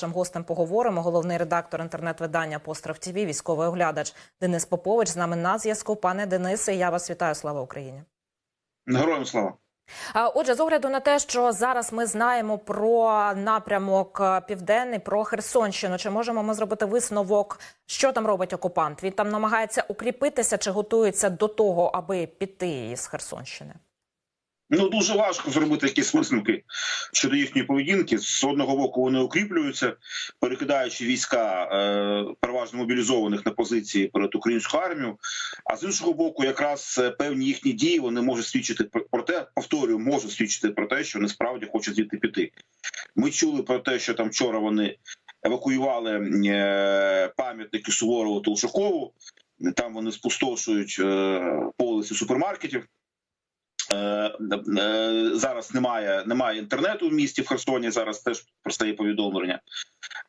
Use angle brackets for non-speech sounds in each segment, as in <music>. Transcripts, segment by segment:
Нашим гостем поговоримо. Головний редактор інтернет-видання Постров ТВ, військовий оглядач Денис Попович з нами на зв'язку. Пане Денисе, я вас вітаю. Слава Україні. Героям слава. Отже, з огляду на те, що зараз ми знаємо про напрямок е, південний, про Херсонщину, чи можемо ми зробити висновок, що там робить окупант? Він там намагається укріпитися чи готується до того, аби піти із Херсонщини? Ну дуже важко зробити якісь висновки щодо їхньої поведінки. З одного боку вони укріплюються, перекидаючи війська е, переважно мобілізованих на позиції перед українською армією. А з іншого боку, якраз е, певні їхні дії вони можуть свідчити про- те, повторюю, можуть свідчити про те, що вони справді хочуть звідти піти. Ми чули про те, що там вчора вони евакуювали е, пам'ятники Суворову та Ушакову. Там вони спустошують е, полиці супермаркетів. Е, е, Зараз немає немає інтернету в місті в Херсоні. Зараз теж простає повідомлення.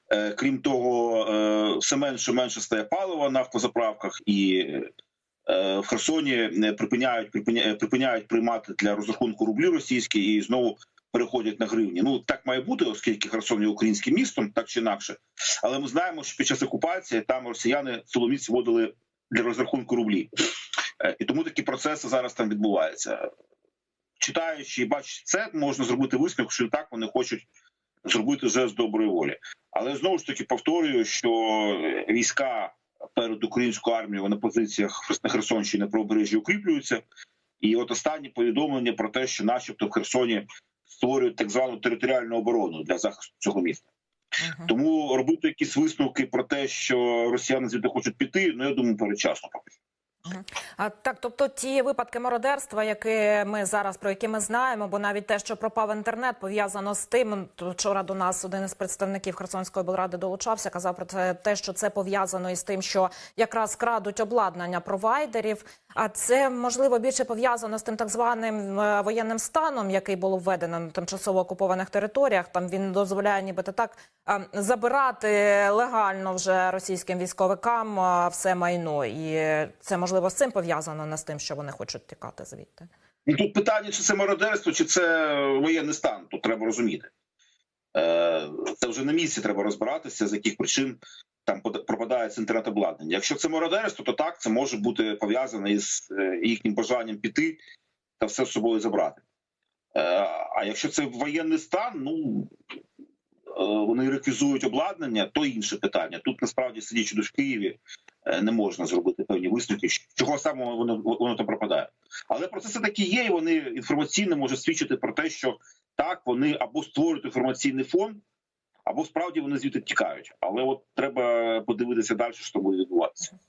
Е, Крім того, все менше менше стає палива на автозаправках, і в Херсоні припиняють припиняють, припиняють приймати для розрахунку рублі російські і знову переходять на гривні. Ну так має бути, оскільки Херсон є українським містом, так чи інакше. Але ми знаємо, що під час окупації там росіяни силоміць вводили для розрахунку рублі. І тому такі процеси зараз там відбуваються. Читаючи і бачачи це, можна зробити висновок, що і так вони хочуть зробити вже з доброї волі. Але знову ж таки повторюю, що війська перед українською армією на позиціях на Херсонщині на правобережжі укріплюються. І от останні повідомлення про те, що, начебто, в Херсоні створюють так звану територіальну оборону для захисту цього міста. Мгм. Тому робити якісь висновки про те, що росіяни звідти хочуть піти, ну я думаю, передчасно поки. А так, тобто ті випадки мародерства, які ми зараз про які ми знаємо, бо навіть те, що пропав інтернет, пов'язано з тим. то Вчора до нас один із представників Херсонської облради долучався, казав про те, що це пов'язано із тим, що якраз крадуть обладнання провайдерів. А це можливо більше пов'язано з тим так званим е, воєнним станом, який було введено на тимчасово окупованих територіях. Там він дозволяє, нібито так е, забирати легально вже російським військовикам е, все майно, і це можливо з цим пов'язано не з тим, що вони хочуть тікати звідти. Ну тут питання, чи це мародерство, чи це воєнний стан. Тут треба розуміти. Це вже на місці треба розбиратися, з яких причин там пропадає це інтернет-обладнання. Якщо це мародерство, то так це може бути пов'язане із е, їхнім бажанням піти та все з собою забрати. Е, А якщо це воєнний стан, ну е, вони реквізують обладнання, то інше питання. Тут насправді сидячи в Києві, не можна зробити певні висновки, чого саме воно воно там пропадає. Але процеси такі є, і вони інформаційно можуть свідчити про те, що так вони або створюють інформаційний фон, або справді вони звідти тікають. Але от треба подивитися далі, що буде відбуватися.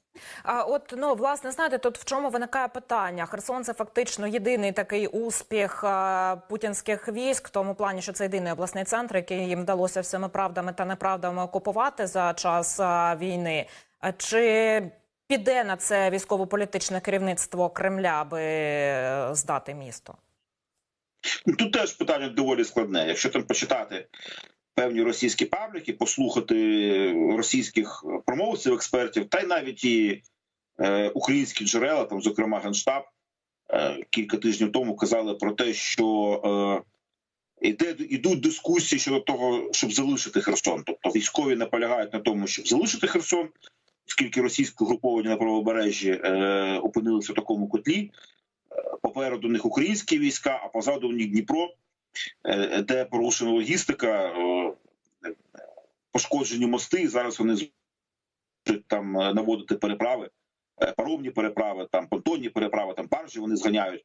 А от ну власне знаєте, тут в чому виникає питання? Херсон це фактично єдиний такий успіх путінських військ, в тому плані, що це єдиний обласний центр, який їм вдалося всіми правдами та неправдами окупувати за час війни. А Чи піде на це військово-політичне керівництво Кремля, аби е, здати місто? Ну, Тут теж питання доволі складне. Якщо там почитати певні російські пабліки, послухати російських промовців, експертів, та й навіть і е, українські джерела, там, зокрема, Генштаб, е, кілька тижнів тому казали про те, що е, іде, ідуть дискусії щодо того, щоб залишити Херсон. Тобто військові наполягають на тому, щоб залишити Херсон, оскільки російське угруповання на правобережжі е, опинилися в такому котлі. Е, Попереду них українські війська, а позаду у них Дніпро, де порушена логістика, е, пошкоджені мости. Зараз вони там е, наводити переправи, е, паромні переправи, там понтонні переправи, там баржі вони зганяють,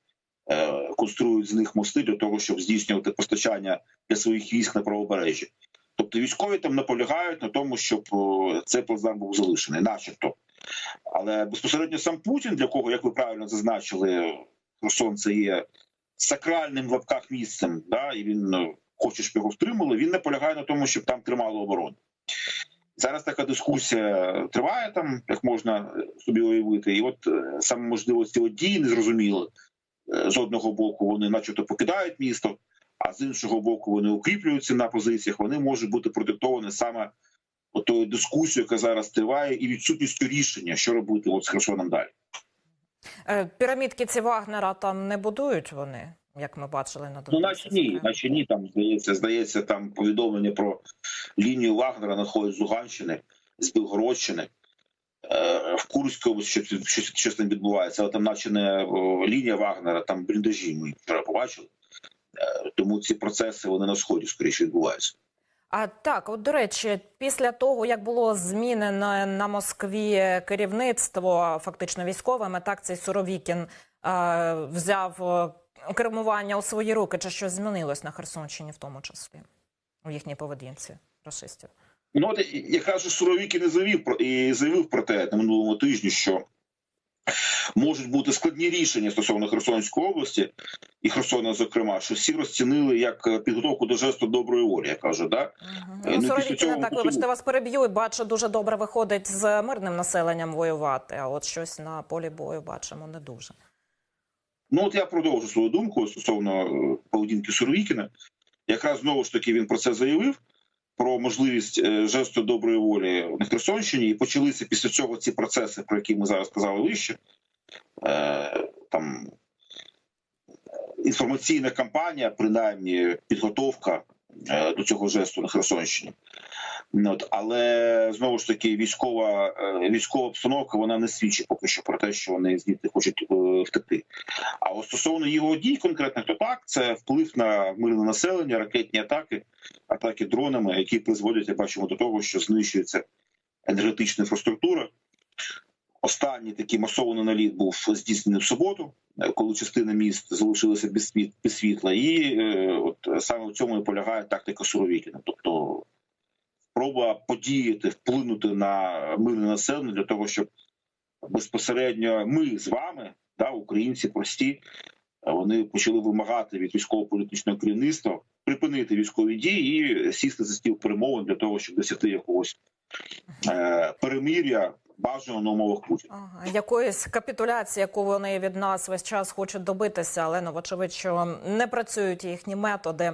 е, конструюють з них мости для того, щоб здійснювати постачання для своїх військ на правобережжі. Тобто військові там наполягають на тому, щоб е, цей плацдарм був залишений, начебто. Але безпосередньо сам Путін, для кого, як ви правильно зазначили, Херсон це є сакральним в лапках місцем, да, і він е, хоче, щоб його втримали. Він наполягає на тому, щоб там тримали оборону. Зараз така дискусія триває там, як можна собі уявити, і от е, саме можливості от дії незрозуміли. Е, З одного боку вони, начебто, покидають місто, а з іншого боку, вони укріплюються на позиціях. Вони можуть бути продиктовані саме тою дискусією, яка зараз триває, і відсутністю рішення, що робити от з Херсоном далі. Е, Пірамідки ці Вагнера там не будують вони як ми бачили на Ну, наче ні, наче ні. Там здається, здається, там повідомлення про лінію Вагнера надходять з Луганщини, з Білгородщини. Е, В Курській області щось, щось, щось там відбувається, але там, наче не лінія Вагнера, там бліндажі ми вчора побачили. Е, Тому ці процеси вони на сході скоріше відбуваються. А так, от до речі, після того як було змінено на Москві керівництво, фактично військовими, так цей Суровікін е, взяв кермування у свої руки. Чи щось змінилось на Херсонщині, в тому числі у їхній поведінці рашистів? Ну от якраз же Суровіки не заявив про і заявив про те на минулому тижні, що можуть бути складні рішення стосовно Херсонської області і Херсона, зокрема, що всі розцінили як підготовку до жесту доброї волі. Я кажу, да Угу. Ну, Ну, після цього так, вибачте, вас переб'ю. Бачу, дуже добре виходить з мирним населенням воювати. А от щось на полі бою бачимо не дуже. Ну от я продовжу свою думку стосовно е, поведінки Суровікіна. Якраз знову ж таки він про це заявив. Про можливість е, жесту доброї волі на Херсонщині, і почалися після цього ці процеси, про які ми зараз казали вище. Е, там інформаційна кампанія, принаймні підготовка е, до цього жесту на Херсонщині. От, але знову ж таки, військова е, військова обстановка вона не свідчить поки що про те, що вони звідти хочуть е, втекти. А от стосовно його дій конкретних, то так це вплив на мирне населення, ракетні атаки, атаки дронами, які призводять, як бачимо, до того, що знищується енергетична інфраструктура. Останній такий масований наліт був здійснений в суботу, е, коли частина міст залишилася без світ- без світла, і от саме в цьому і полягає тактика Суровікіна. Тобто спроба подіяти, вплинути на мирне населення для того, щоб безпосередньо ми з вами, да, українці прості, вони почали вимагати від військово-політичного керівництва припинити військові дії і сісти за стіл перемовин для того, щоб досягти якогось е, перемир'я бажано на умовах Путіна. Ага, якоїсь капітуляції, яку вони від нас весь час хочуть добитися, але ну вочевидь, що не працюють їхні методи.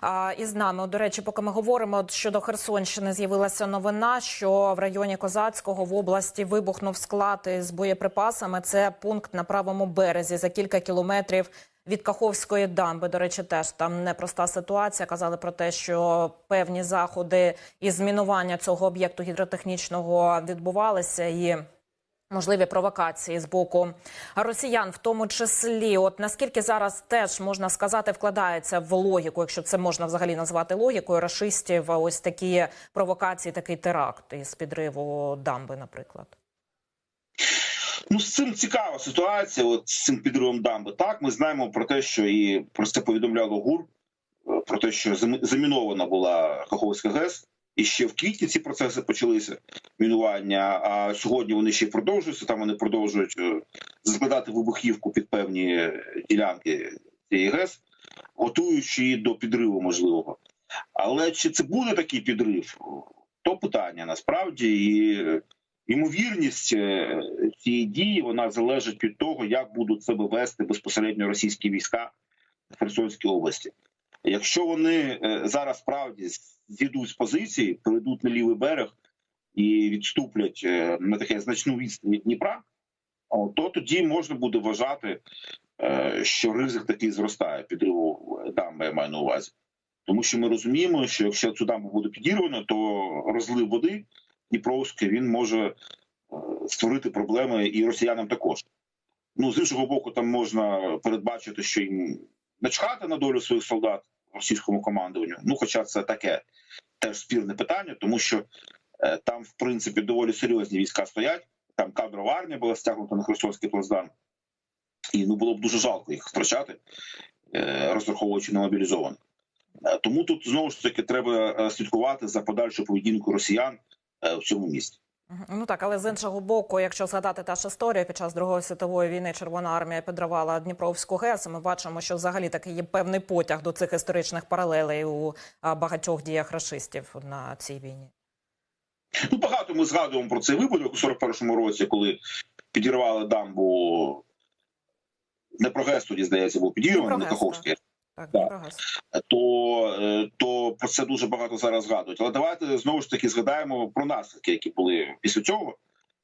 А, з нами, до речі, поки ми говоримо щодо Херсонщини, з'явилася новина, що в районі Козацького в області вибухнув склад із боєприпасами. Це пункт на правому березі за кілька кілометрів. Від Каховської дамби, до речі, теж там непроста ситуація. Казали про те, що певні заходи із змінування цього об'єкту гідротехнічного відбувалися і. Можливі провокації з боку росіян, в тому числі, от наскільки зараз теж можна сказати, вкладається в логіку, якщо це можна взагалі назвати логікою рашистів, ось такі провокації, такий теракт із підриву дамби, наприклад. Ну, з цим цікава ситуація. От з цим підривом дамби. Так, ми знаємо про те, що і про це повідомляло ГУР, е, про те, що зам- замінована була Каховська ГЕС. І ще в квітні ці процеси почалися мінування. А сьогодні вони ще продовжуються. Там вони продовжують е, закладати вибухівку під певні ділянки цієї ГЕС, готуючи її до підриву можливого. Але чи це буде такий підрив? То питання насправді і ймовірність е, цієї дії вона залежить від того, як будуть себе вести безпосередньо російські війська в Херсонській області. Якщо вони е, зараз справді зійдуть з позиції, перейдуть на лівий берег і відступлять е, на таке значну відстань від Дніпра, то тоді можна буде вважати, що ризик такий зростає підриву дамби, я маю на увазі. Тому що ми розуміємо, що якщо цю дамбу буде підірвано, то розлив води Дніпровський він може е, створити проблеми і росіянам також. Ну з іншого боку, там можна передбачити, що їм начхати на долю своїх солдат російському командуванню. Ну, хоча це таке теж спірне питання, тому що е, там, в принципі, доволі серйозні війська стоять. Там кадрова армія була стягнута на Херсонський плацдарм, і ну було б дуже жалко їх втрачати, е, розраховуючи на мобілізованих. Тому тут знову ж таки треба слідкувати за подальшою поведінкою росіян в цьому місті. Ну так, але з іншого боку, якщо згадати та ж історію, під час Другої світової війни Червона армія підривала Дніпровську ГЕС. Ми бачимо, що взагалі такий є певний потяг до цих історичних паралелей у багатьох діях рашистів на цій війні. Ну, багато ми згадуємо про цей випадок у 41-му році, коли підірвали дамбу. Не про ГЕС тоді, здається, був підірваний, на ГЕС, Каховський. Так, Так. То, е, то про це дуже багато зараз згадують. Але давайте знову ж таки згадаємо про наслідки, які були після цього.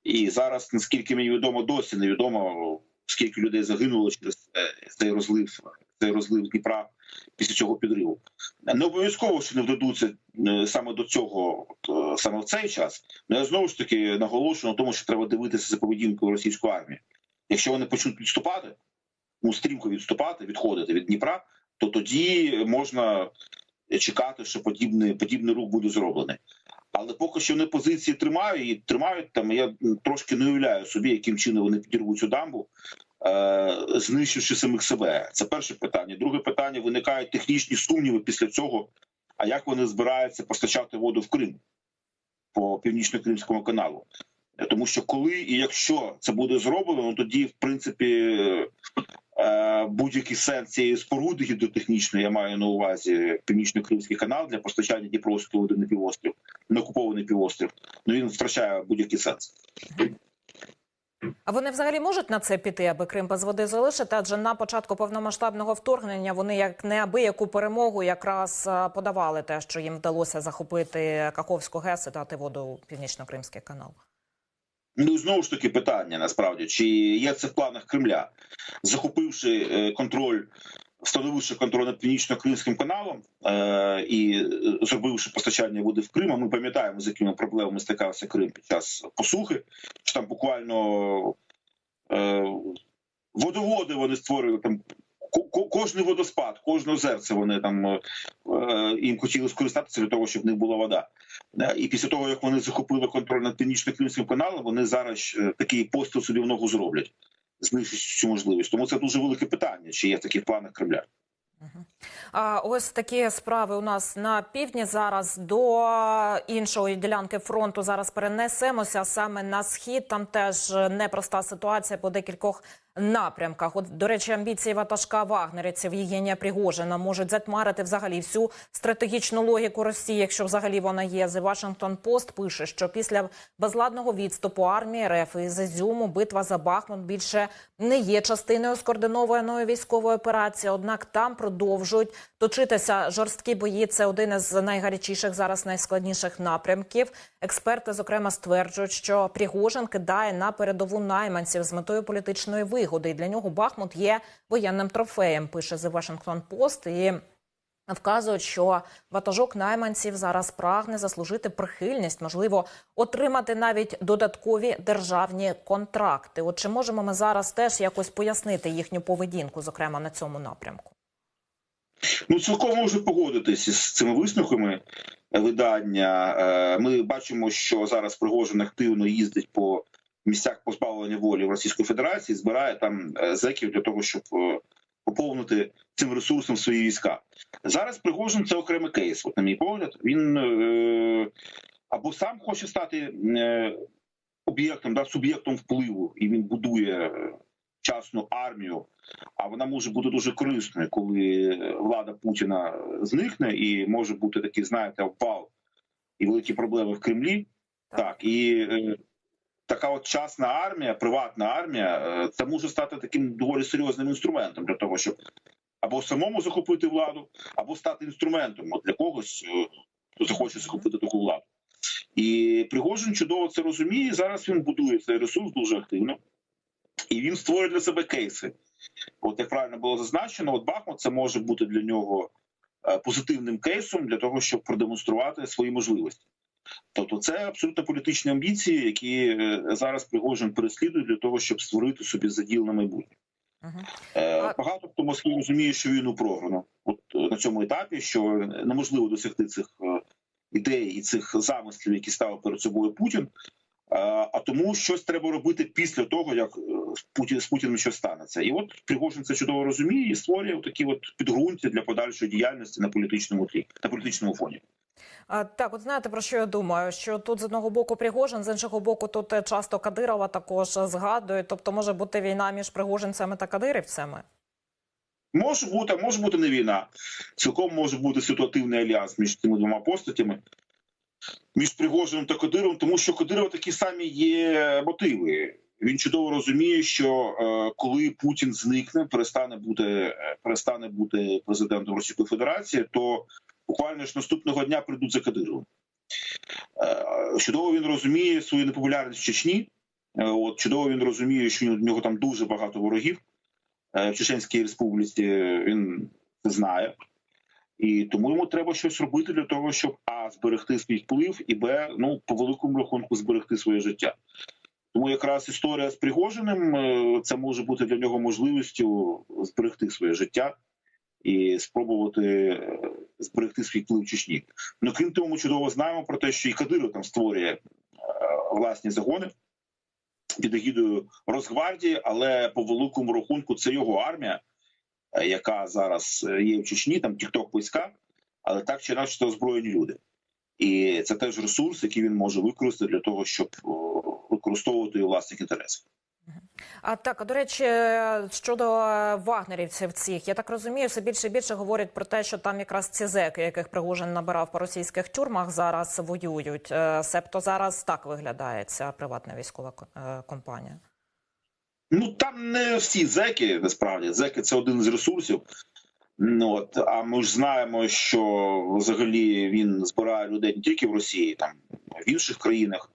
І зараз, наскільки мені відомо, досі невідомо, скільки людей загинуло через е, цей розлив цей розлив Дніпра після цього підриву. Не обов'язково, що не вдадуться е, саме до цього, е, саме в цей час. Ну я знову ж таки наголошую на тому, що треба дивитися за поведінкою російської армії. Якщо вони почнуть відступати, ну стрімко відступати, відходити від Дніпра, то тоді можна чекати, що подібний, подібний рух буде зроблений. Але поки що вони позиції тримають і тримають там. Я трошки не уявляю собі, яким чином вони підірвуть цю дамбу, е, знищивши самих себе. Це перше питання. Друге питання: виникають технічні сумніви після цього. А як вони збираються постачати воду в Крим по північно-кримському каналу? Тому що коли і якщо це буде зроблено, ну, тоді в принципі е, будь-який сенс цієї споруди гідротехнічної, я маю на увазі північно-кримський канал для постачання Дніпровської води на півострів, на окупований півострів. Ну він втрачає будь-який сенс. А вони взагалі можуть на це піти, аби Крим без води залишити? Адже на початку повномасштабного вторгнення вони як неабияку перемогу якраз подавали те, що їм вдалося захопити Каховську ГЕС і дати воду у північно-кримський канал. Ну знову ж таки питання насправді чи є це в планах Кремля, захопивши е, контроль, встановивши контроль над північно-кримським каналом е, і е, зробивши постачання води в Крим. а Ми пам'ятаємо, з якими проблемами стикався Крим під час посухи. Що там буквально е, водоводи вони створили там. Ко- ко- Кожний водоспад, кожне озерце вони там е, їм хотіли скористатися для того, щоб в них була вода. І після того, як вони захопили контроль над північно-кримським каналом, вони зараз е, такий постріл собі в ногу зроблять, знищать цю можливість. Тому це дуже велике питання, чи є такі таких планах Кремля. Ось такі справи у нас на півдні. Зараз до іншої ділянки фронту зараз перенесемося саме на схід. Там теж непроста ситуація по декількох напрямках. От, до речі, амбіції ватажка вагнерівців Євгенія Пригожина можуть затьмарити взагалі всю стратегічну логіку Росії, якщо взагалі вона є. The Washington Post пише, що після безладного відступу армії РФ із Ізюму битва за Бахмут більше не є частиною скоординованої військової операції. Однак там продовжують точитися жорсткі бої. Це один із найгарячіших зараз найскладніших напрямків. Експерти зокрема стверджують, що Пригожин кидає на передову найманців з метою політичної вигоди. І для нього Бахмут є воєнним трофеєм. Пише The Washington Post. І Вказують, що ватажок найманців зараз прагне заслужити прихильність, можливо, отримати навіть додаткові державні контракти. От чи можемо ми зараз теж якось пояснити їхню поведінку, зокрема на цьому напрямку? Ну, цілком можу погодитися з цими висновками видання. Е, Ми бачимо, що зараз Пригожин активно їздить по місцях позбавлення волі в Російської Федерації, збирає там е, зеків для того, щоб е, поповнити цим ресурсом свої війська. Зараз Пригожин це окремий кейс. От, на мій погляд, він е, або сам хоче стати е, об'єктом, да, суб'єктом впливу, і він будує е, частну армію а вона може бути дуже корисною, коли влада Путіна зникне, і може бути такий, знаєте, обвал і великі проблеми в Кремлі. Так. І е, така от частна армія, приватна армія, е, це може стати таким доволі серйозним інструментом для того, щоб або самому захопити владу, або стати інструментом от для когось, е, хто захоче захопити таку владу. І Пригожин чудово це розуміє. Зараз він будує цей ресурс дуже активно, і він створює для себе кейси. От як правильно було зазначено, от Бахмут це може бути для нього е, позитивним кейсом для того, щоб продемонструвати свої можливості. Тобто, це абсолютно політичні амбіції, які е, зараз Пригожин переслідує для того, щоб створити собі заділ на майбутнє. Угу. Багато хто Москві розуміє, що війну програно. От на цьому етапі, що неможливо досягти цих ідей і цих замислів, які ставив перед собою Путін. Е, А тому щось треба робити після того, як е, з Путін з Путіним щось станеться. І от Пригожин це чудово розуміє і створює такі от підґрунтя для подальшої діяльності на політичному тлі, на політичному фоні. А, так, от знаєте про що я думаю? Що тут з одного боку Пригожин, з іншого боку, тут е, часто Кадирова також згадують. Тобто може бути війна між пригожинцями та кадирівцями. Може бути, а може бути не війна. Цілком може бути ситуативний альянс між цими двома постатями, між Пригожином та Кадировим, тому що Кадирова такі самі є мотиви. Він чудово розуміє, що е, коли Путін зникне, перестане бути е, перестане бути президентом Російської Федерації, то буквально ж наступного дня прийдуть за Кадировим. Е, чудово він розуміє свою непопулярність в Чечні. Е, от чудово він розуміє, що в нього там дуже багато ворогів. е, в Чеченській Республіці. Він знає. І тому йому треба щось робити для того, щоб а зберегти свій вплив, і б, ну по великому рахунку зберегти своє життя. Тому якраз історія з Пригожиним е, це може бути для нього можливістю зберегти своє життя і спробувати е, зберегти свій вплив в Чечні. Ну крім того, ми чудово знаємо про те, що і Кадиров там створює е, власні загони під егідою Росгвардії, але по великому рахунку це його армія, яка зараз є в Чечні, там тікток війська, але так чи інакше це озброєні люди. І це теж ресурс, який він може використати для того, щоб використовувати у власних інтересах. А так, до речі, щодо вагнерівців цих, я так розумію, все більше і більше говорять про те, що там якраз ці зеки, яких Пригожин набирав по російських тюрмах, зараз воюють. Е, Себто зараз так виглядає ця приватна військова е, компанія. Ну там не всі зеки, насправді. Зеки це один з ресурсів. Ну, от, а ми ж знаємо, що взагалі він збирає людей не тільки в Росії, там в інших країнах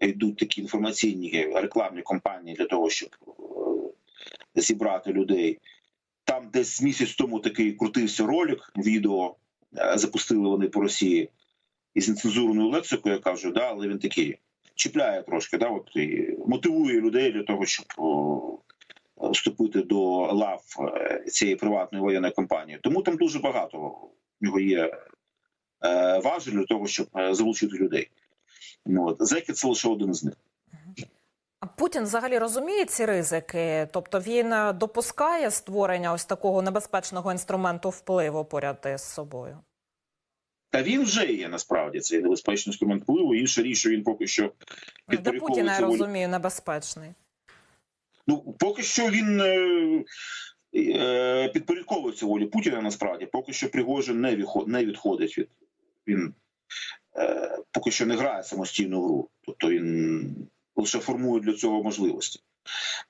йдуть такі інформаційні рекламні кампанії для того, щоб е, зібрати людей. Там десь місяць тому такий крутився ролик, відео е, запустили вони по Росії із нецензурною лексикою, я кажу, да, але він такий чіпляє трошки, да, от, і мотивує людей для того, щоб вступити до лав е, цієї приватної воєнної компанії. Тому там дуже багато в нього є е, важель для того, щоб е, залучити людей. Ну, от, зеки це лише один з них. А Путін взагалі розуміє ці ризики? Тобто він допускає створення ось такого небезпечного інструменту впливу поряд із собою? Та він вже є насправді цей небезпечний інструмент впливу. Інша річ, що він поки що Для Путіна я розумію, небезпечний. Ну поки що він е, е, підпорядковується волі Путіна. Насправді, поки що Пригожин не відход, не відходить від він е, поки що не грає самостійну гру, тобто він лише формує для цього можливості.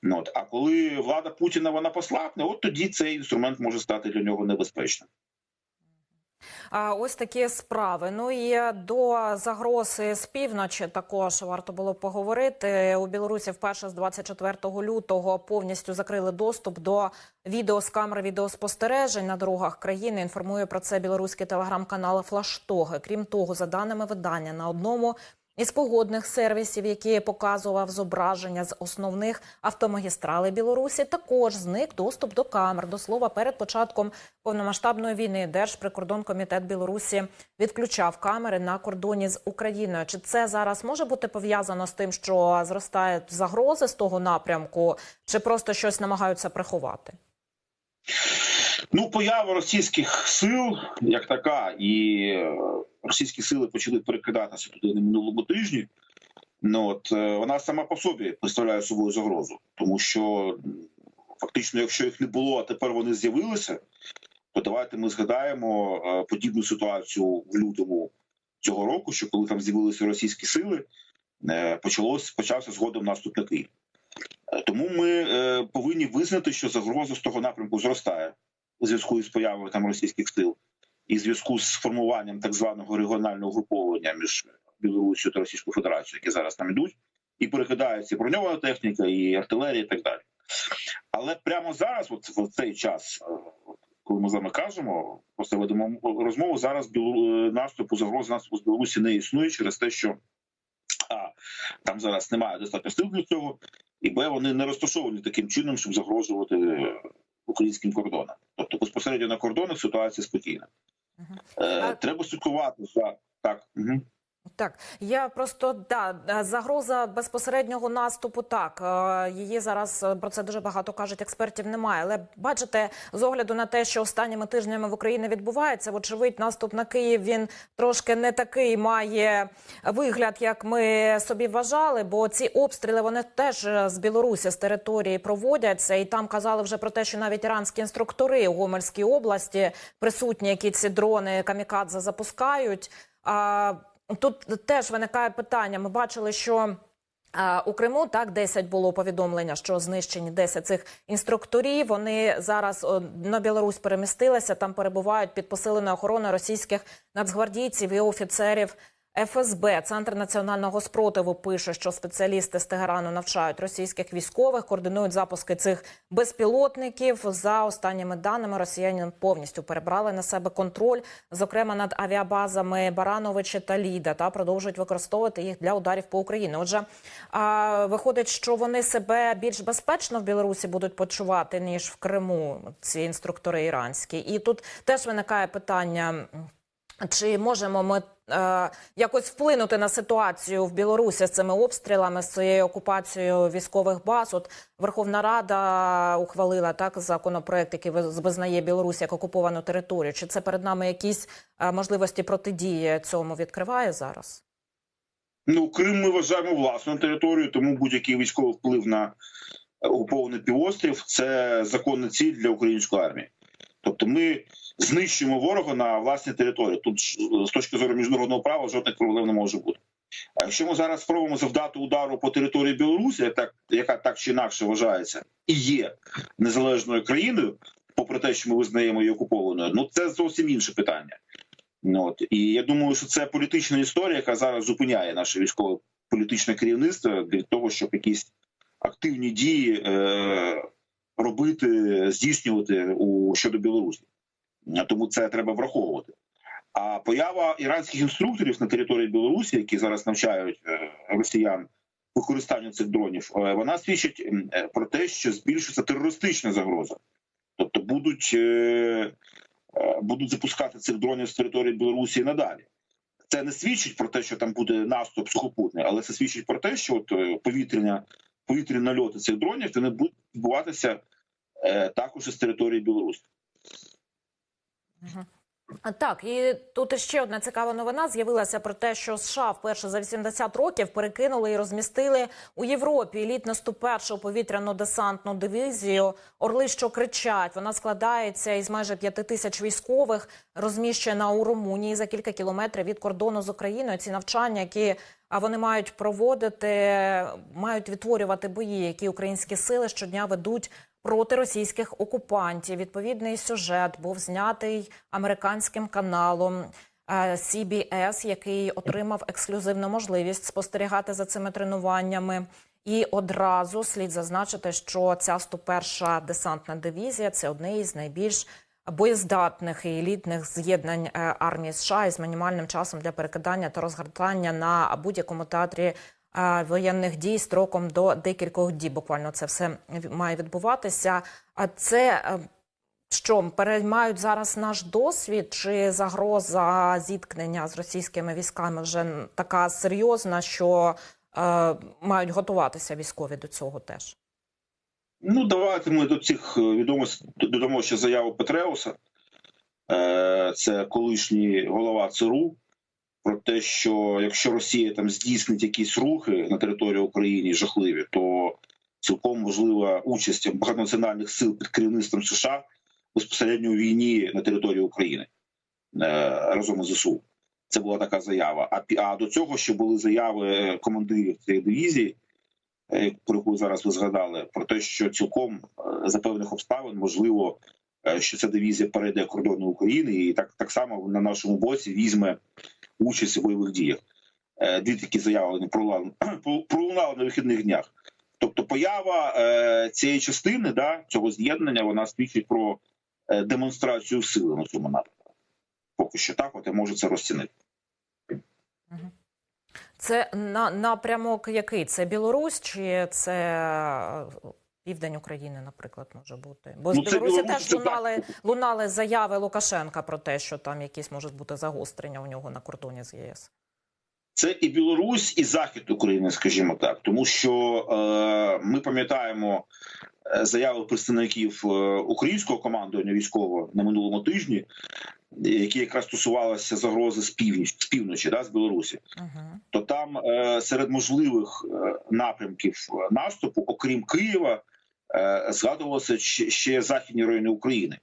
Ну, от. А коли влада Путіна вона послабне, от тоді цей інструмент може стати для нього небезпечним. Ось такі справи. Ну і до загрози з півночі також варто було поговорити. У Білорусі вперше з 24 лютого повністю закрили доступ до відео з камер відеоспостережень на дорогах країни. Інформує про це білоруський телеграм-канал Флаштоги. Крім того, за даними видання, на одному із погодних сервісів, які показував зображення з основних автомагістралей Білорусі, також зник доступ до камер. До слова, перед початком повномасштабної війни Держприкордонкомітет Білорусі відключав камери на кордоні з Україною. Чи це зараз може бути пов'язано з тим, що зростають загрози з того напрямку, чи просто щось намагаються приховати? Ну, поява російських сил як така, і е, російські сили почали перекидатися туди на минулому тижні. Ну от е, вона сама по собі представляє собою загрозу, тому що фактично, якщо їх не було, а тепер вони з'явилися, то давайте ми згадаємо е, подібну ситуацію в лютому цього року, що коли там з'явилися російські сили, е, почалось почався згодом наступ на Київ. Тому ми повинні визнати, що загроза з того напрямку зростає у зв'язку із появою там російських сил і зв'язку з формуванням так званого регіонального груповання між Білорусію та Російською Федерацією, які зараз там ідуть, і перекидається броньована техніка, і артилерія, і так далі. Але прямо зараз, от в цей час, е, коли ми з вами кажемо, просто ведемо розмову, зараз е, наступу, загрози наступу з Білорусі не існує через те, що а там зараз немає достатньо сил для цього, і Б, вони не розташовані таким чином, щоб загрожувати е, українським кордонам. Тобто безпосередньо на кордонах ситуація спокійна. Е, Треба слідкувати за так. Угу. Так, я просто да е, загроза безпосереднього наступу. Так е, її зараз е, про це дуже багато кажуть. Експертів немає. Але бачите, з огляду на те, що останніми тижнями в Україні відбувається, вочевидь, наступ на Київ він трошки не такий має вигляд, як ми собі вважали. Бо ці обстріли вони теж з Білорусі з території проводяться, і там казали вже про те, що навіть іранські інструктори у Гомельській області присутні, які ці дрони камікадзе запускають. А Тут теж виникає питання. Ми бачили, що у Криму так 10 було повідомлення, що знищені 10 цих інструкторів. Вони зараз на Білорусь перемістилися. Там перебувають під посиленою охороною російських нацгвардійців і офіцерів ФСБ, Центр національного спротиву, пише, що спеціалісти з Тегерану навчають російських військових, координують запуски цих безпілотників. За останніми даними, росіяни повністю перебрали на себе контроль, зокрема над авіабазами Барановичі та Ліда, та продовжують використовувати їх для ударів по Україні. Отже, а, виходить, що вони себе більш безпечно в Білорусі будуть почувати ніж в Криму. Ці інструктори іранські, і тут теж виникає питання. Чи можемо ми е, якось вплинути на ситуацію в Білорусі з цими обстрілами, з цією окупацією військових баз? От Верховна Рада ухвалила так законопроект, який виз- визнає Білорусь як окуповану територію. Чи це перед нами якісь е, можливості протидії цьому відкриває зараз? Ну, Крим ми вважаємо власною територією, тому будь-який військовий вплив на окупований півострів це законна ціль для української армії. Тобто, ми знищуємо ворога на власній території. Тут ж, з точки зору міжнародного права жодних проблем не може бути. А якщо ми зараз спробуємо завдати удару по території Білорусі, так, яка так чи інакше вважається і є незалежною країною, попри те, що ми визнаємо її окупованою, ну це зовсім інше питання. Ну, От і я думаю, що це політична історія, яка зараз зупиняє наше військове політичне керівництво для того, щоб якісь активні дії е, робити, здійснювати у щодо Білорусі. Тому це треба враховувати. А поява іранських інструкторів на території Білорусі, які зараз навчають е, росіян використанню цих дронів, е, вона свідчить е, про те, що збільшується терористична загроза. Тобто будуть, будуть запускати цих дронів з території Білорусі надалі. Це не свідчить про те, що там буде наступ сухопутний, але це свідчить про те, що от повітряна повітряні нальоти цих дронів вони будуть відбуватися також із території Білорусі. Так, і тут ще одна цікава новина з'явилася про те, що США вперше за 80 років перекинули і розмістили у Європі еліт 101-го повітряно-десантну дивізію Орли, що кричать. Вона складається із майже п'яти тисяч військових, розміщена у Румунії за кілька кілометрів від кордону з Україною. Ці навчання, які вони мають проводити, мають відтворювати бої, які українські сили щодня ведуть проти російських окупантів. Відповідний сюжет був знятий американським каналом. е, CBS, який отримав ексклюзивну можливість спостерігати за цими тренуваннями, і одразу слід зазначити, що ця 101-ша десантна дивізія це одне із найбільш боєздатних і елітних з'єднань е, армії США із мінімальним часом для перекидання та розгортання на будь-якому театрі воєнних дій строком до декількох діб. Буквально це все має відбуватися. А це е, що переймають зараз наш досвід, чи загроза зіткнення з російськими військами вже така серйозна, що е, мають готуватися військові до цього теж? Ну, давайте ми до цих е, відомостей додамо ще заяву Петреуса. Е, Це колишній голова ЦРУ. Про те, що якщо Росія там здійснить якісь рухи на території України жахливі, то цілком можлива участь багатонаціональних сил під керівництвом США безпосередньо у війні на території України е, разом із ЗСУ. Це була така заява. А а до цього ще були заяви командирів цієї дивізії, е, про яку зараз ви згадали, про те, що цілком е, за певних обставин можливо, що ця дивізія перейде кордони України, і так, так само на нашому боці візьме участь у бойових діях. Е, Дві такі заяви <clears throat> пролунали, на вихідних днях. Тобто, поява е, цієї частини да, цього з'єднання вона свідчить про е, демонстрацію сили на цьому напрямку. Поки що так, от я можу це розцінити. Це на напрямок який? Це Білорусь чи це південь України, наприклад, може бути? Бо з Ну, це Білорусі теж лунали, так. лунали заяви Лукашенка про те, що там якісь можуть бути загострення у нього на кордоні з ЄС. Це і Білорусь, і Захід України, скажімо так, тому що е, ми пам'ятаємо е, заяви представників е, українського командування військового на минулому тижні, які якраз стосувалися загрози з північ з півночі, да, з Білорусі. Угу. то там е, серед можливих е, напрямків наступу, окрім Києва, згадувалося ще, західні райони України,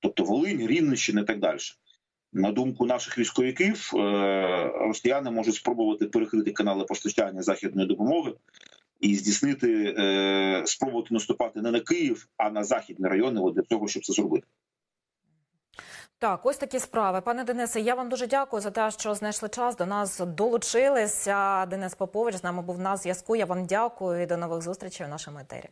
тобто Волинь, Рівненщина і так далі. На думку наших військовиків, е, росіяни можуть спробувати перекрити канали постачання західної допомоги і здійснити, е, спробувати наступати не на Київ, а на західні райони от для того, щоб це зробити. Так, ось такі справи. Пане Денисе, я вам дуже дякую за те, що знайшли час. До нас долучилися. Денис Попович з нами був на зв'язку. Я вам дякую і до нових зустрічей у нашому етері.